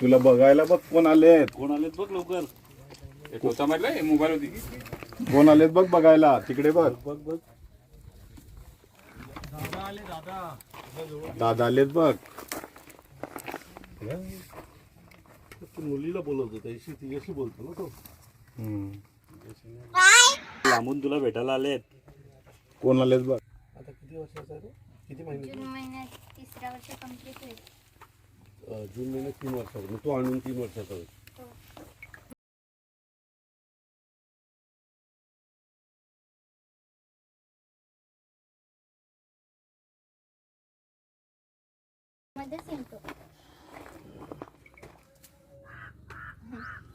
तुला बघायला बघ कोण आलेत. कोण आलेत बघ लवकर. मारलाय मोबाईल होती. कोण आलेत बघ बघायला तिकडे बघ. बघ बघ दादा आलेत बघ. मुलीला बोलवतो त्याशी तिच्याशी बोलतो ना तो. हम्म. लांबून तुला भेटायला आलेत कोण आलेत बघ. आता किती वर्षाचा आहे? किती महिने? जून महिन्यात तिसऱ्या वर्ष कंप्लीट होईल. अं, जून महिन्यात तीन वर्षाचा. मग तो आणून तीन वर्षाचा होईल. मध्येच येतो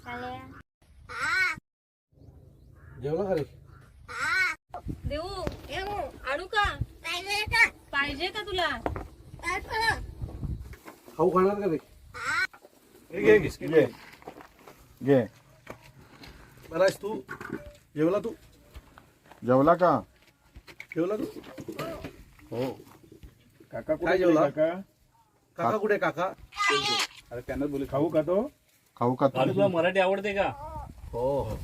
चालेल. जेवला रे देऊ आणू का पाहिजे का तुला? खाऊ खाणार का रे घे घे. घे. बरा आहेस तू. जेवला तू? जेवला का? जेवला तू? हो. काका काय जेवला? काका? काका कुठे काका? अरे त्यांना बोल खाऊ का तो? खाऊ का तो? तुला मराठी आवडते का? हो हो.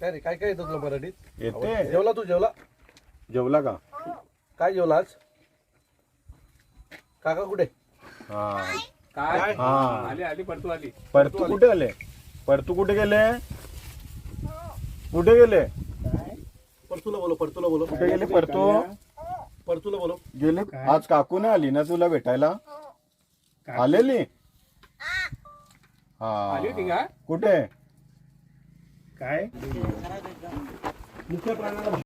काय रे काय काय येतं तुला मराठीत? येते. जेवला तू जेवला? जेवला का? काय जेवला आज? काका कुठे? हा. काय? हा. आली आली पडतो आली. परतू कुठे आले? परतू कुठे गेले? कुठे गेले? परतूला बोलो परतूला बोलो कुठे गेले परतू? परतूला बोलो गेले? आज काकू नाही आली ना तुला भेटायला? आलेली? आली होती हा का? कुठे? काय? मुख्य प्राण्याला